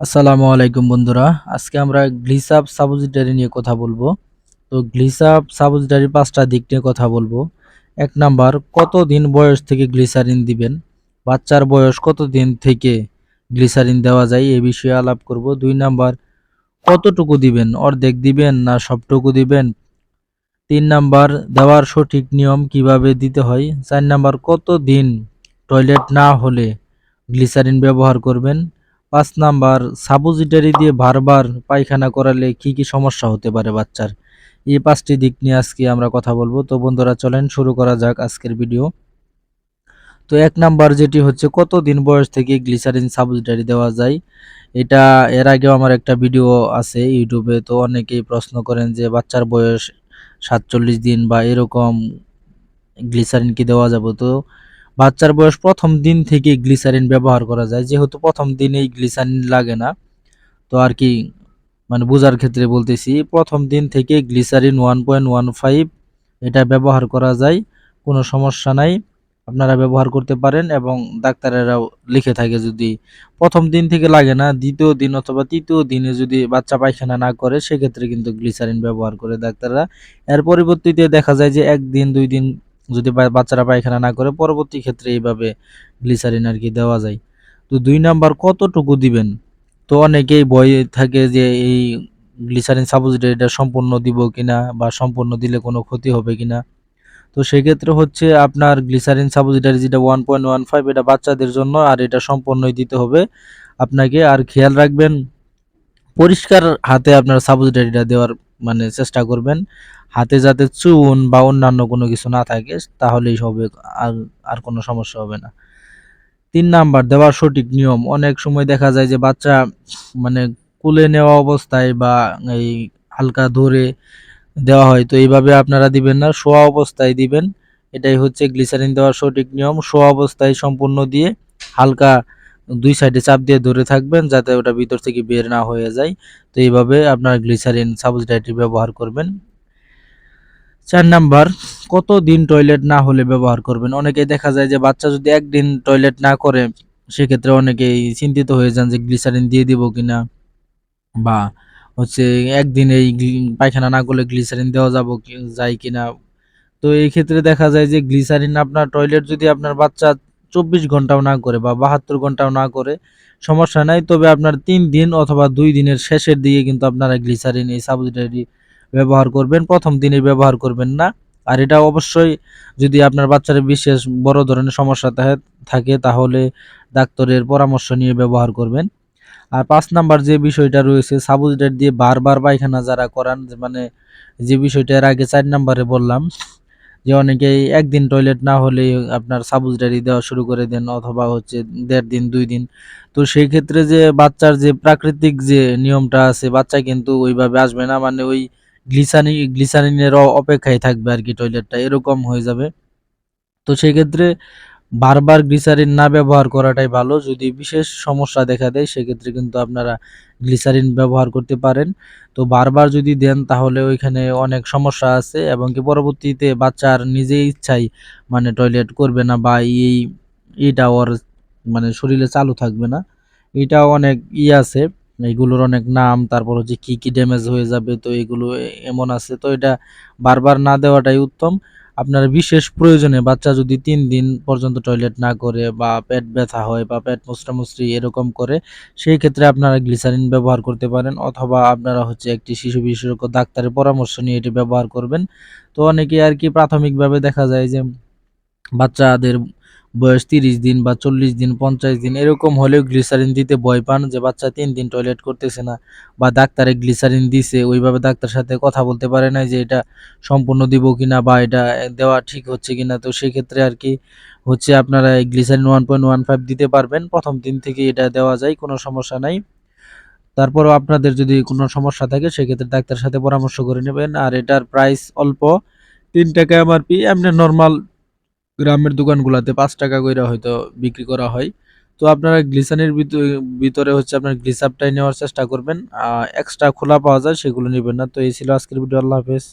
আসসালামু আলাইকুম বন্ধুরা। আজকে আমরা গ্লিসাপ সাপোজিটরি নিয়ে কথা বলব। তো গ্লিসাপ সাপোজিটরি পাঁচটা দিক নিয়ে কথা বলব। এক নাম্বার কত দিন বয়স থেকে গ্লিসারিন দিবেন? বাচ্চার বয়স কত দিন থেকে গ্লিসারিন দেওয়া যায়? এ বিষয়ে আলাপ করব। দুই নাম্বার, কতটুকু দিবেন? অর্ধেক দিবেন না সবটুকু দিবেন? তিন নাম্বার, দেওয়ার সঠিক নিয়ম কীভাবে দিতে হয়? চার নাম্বার কত দিন টয়লেট না হলে গ্লিসারিন ব্যবহার করবেন? পাঁচ নাম্বার সাপোজিটরি দিয়ে বারবার পায়খানা করালে কি কি সমস্যা হতে পারে বাচ্চার? এই পাঁচটি দিক নিয়ে আজকে আমরা কথা বলব। তো বন্ধুরা, চলেন শুরু করা যাক আজকের ভিডিও। তো এক নাম্বার যেটি হচ্ছে কত দিন বয়স থেকে গ্লিসারিন সাপোজিটরি দেওয়া যায়? এটা এর আগেও আমার একটা ভিডিও আছে ইউটিউবে। তো অনেকেই প্রশ্ন করেন যে, বাচ্চার বয়স সাতচল্লিশ দিন বা এরকম গ্লিসারিন কি দেওয়া যাবে? তো বাচ্চার বয়স প্রথম দিন থেকে গ্লিসারিন ব্যবহার করা যায়। যেহেতু প্রথম দিনেই গ্লিসারিন লাগে না, তো আর কি মানে বোঝার ক্ষেত্রে বলতেছি, প্রথম দিন থেকে glycerin one point one five এটা ব্যবহার করা যায়, কোনো সমস্যা নাই, আপনারা ব্যবহার করতে পারেন এবং ডাক্তারেরাও লিখে থাকে যদি প্রথম দিন থেকে লাগে না, দ্বিতীয় দিন অথবা তৃতীয় দিনে যদি বাচ্চা পায়খানা না করে, সেক্ষেত্রে কিন্তু গ্লিসারিন ব্যবহার করে ডাক্তাররা। এর পরিবর্তিতে দেখা যায় যে একদিন, দুই দিন যদি বাচ্চারা পায়খানা না করে, পরবর্তী ক্ষেত্রে এইভাবে গ্লিসারিন আর কি দেওয়া যায়। তো দুই নাম্বার, কতটুকু দিবেন? তো অনেকেই ভয় থাকে যে এই গ্লিসারিন সাপোজিটরি এটা সম্পূর্ণ দিব কিনা বা সম্পূর্ণ দিলে কোনো ক্ষতি হবে কিনা। তো সেক্ষেত্রে হচ্ছে আপনার গ্লিসারিন সাপোজিটরি যেটা ওয়ান পয়েন্ট ওয়ান ফাইভ এটা বাচ্চাদের জন্য আর এটা সম্পূর্ণই দিতে হবে। আপনাকে আর খেয়াল রাখবেন পরিষ্কার হাতে আপনার সাপোজিটরিটা দেওয়ার মানে চেষ্টা করবেন। হাতে যাতে চুন বা অন্যান্য কোনো কিছু না থাকে, তাহলেই হবে, আর আর কোনো সমস্যা হবে না। তিন নাম্বার, দেওয়ার সঠিক নিয়ম। অনেক সময় দেখা যায় যে বাচ্চা মানে কুলে নেওয়া অবস্থায় বা এই হালকা ধরে দেওয়া হয়, তো এইভাবে আপনারা দিবেন না, শোয়া অবস্থায় দিবেন। এটাই হচ্ছে গ্লিসারিন দেওয়ার সঠিক নিয়ম। শোয়া অবস্থায় সম্পূর্ণ দিয়ে হালকা দুই সাইডে চাপ দিয়ে ধরে থাকবেন যাতে ওটা ভিতর থেকে বের না হয়ে যায়। তো এইভাবে আপনার গ্লিসারিন সাবস্টাইটি ব্যবহার করবেন। চার নাম্বার কত দিন টয়লেট না হলে ব্যবহার করবেন? অনেকে দেখা যায় যে বাচ্চা যদি একদিন টয়লেট না করে, সেক্ষেত্রে অনেকেই চিন্তিত হয়ে যান যে গ্লিসারিন দিয়ে দিব কিনা বা হচ্ছে একদিন এই পায়খানা না করলে গ্লিসারিন দেওয়া যাব যায় কিনা। তো এই ক্ষেত্রে দেখা যায় যে গ্লিসারিন আপনার টয়লেট যদি আপনার বাচ্চা চব্বিশ ঘন্টাও না করে বা বাহাত্তর ঘন্টাও না করে, সমস্যা নাই। তবে আপনার তিন দিন অথবা দুই দিনের শেষের দিকে কিন্তু আপনারা গ্লিসারিন এই সাবজিটারি ব্যবহার করবেন। প্রথম দিনে ব্যবহার করবেন না। আর এটা অবশ্যই যদি আপনার বাচ্চার বিশেষ বড় ধরনের সমস্যা থাকে, তাহলে ডাক্তারের পরামর্শ নিয়ে ব্যবহার করবেন। আর পাঁচ নাম্বার যে বিষয়টা রয়েছে সাবুজডেট দিয়ে বারবার পায়খানা যারা করান মানে যে বিষয়টা এর আগে চার নাম্বারে বললাম যে অনেকেই একদিন টয়লেট না হলে আপনার সাবুজ সাবুজডারি দেওয়া শুরু করে দেন অথবা হচ্ছে দেড় দিন, দুই দিন। তো সেই ক্ষেত্রে যে বাচ্চার যে প্রাকৃতিক যে নিয়মটা আছে, বাচ্চা কিন্তু ওইভাবে আসবে না মানে ওই গ্লিসানি গ্লিসারিনের অপেক্ষায় থাকবে আর কি টয়লেটটা এরকম হয়ে যাবে। তো সেই ক্ষেত্রে বারবার গ্লিসারিন না ব্যবহার করাটাই ভালো। যদি বিশেষ সমস্যা দেখা দেয়, সেক্ষেত্রে কিন্তু আপনারা গ্লিসারিন ব্যবহার করতে পারেন। তো বারবার যদি দেন, তাহলে ওইখানে অনেক সমস্যা আছে এবং কি পরবর্তীতে বাচ্চার নিজেই ইচ্ছাই মানে টয়লেট করবে না বা এই, এটা ওর মানে শরীরে চালু থাকবে না। এটা অনেক ই আছে, এগুলোর অনেক নাম, তারপর হচ্ছে কি কি ড্যামেজ হয়ে যাবে, তো এগুলো এমন আছে। তো এটা বারবার না দেওয়াটাই উত্তম। আপনার বিশেষ প্রয়োজনে বাচ্চা যদি তিন দিন পর্যন্ত টয়লেট না করে বা পেট ব্যথা হয় বা পেট মুচড়ামুচড়ি এরকম করে, সেই ক্ষেত্রে আপনারা গ্লিসারিন ব্যবহার করতে পারেন অথবা আপনারা হচ্ছে একটি শিশু বিশেষজ্ঞ ডাক্তারের পরামর্শ নিয়ে এটি ব্যবহার করবেন। তো অনেকে আর কি প্রাথমিকভাবে দেখা যায় যে বাচ্চাদের বয়স তিরিশ দিন বা চল্লিশ দিন, পঞ্চাশ দিন, এরকম হলেও গ্লিসারিন দিতে ভয় পান যে বাচ্চা তিন দিন টয়লেট করতেছে না বা ডাক্তারে গ্লিসারিন দিছে, ওইভাবে ডাক্তার সাথে কথা বলতে পারে না যে এটা সম্পূর্ণ দিব কিনা বা এটা দেওয়া ঠিক হচ্ছে কিনা। তো সেক্ষেত্রে আর কি হচ্ছে আপনারা glycerin one point one five দিতে পারবেন, প্রথম দিন থেকে এটা দেওয়া যায়, কোনো সমস্যা নাই। তারপরও আপনাদের যদি কোনো সমস্যা থাকে, সেক্ষেত্রে ডাক্তারের সাথে পরামর্শ করে নেবেন। আর এটার প্রাইস অল্প, তিন টাকা এমআরপি এমনি নর্মাল গ্রামের দোকানগুলোতে পাঁচ টাকা করে হয়তো বিক্রি করা হয়। তো আপনারা গ্লিসানের ভিতরে হচ্ছে আপনার গ্লিসাপটাই নেওয়ার চেষ্টা করবেন। এক্সট্রা খোলা পাওয়া যায়, সেগুলো নেবেন না। তো এই ছিল আজকের ভিডিও। আল্লাহ হাফেজ।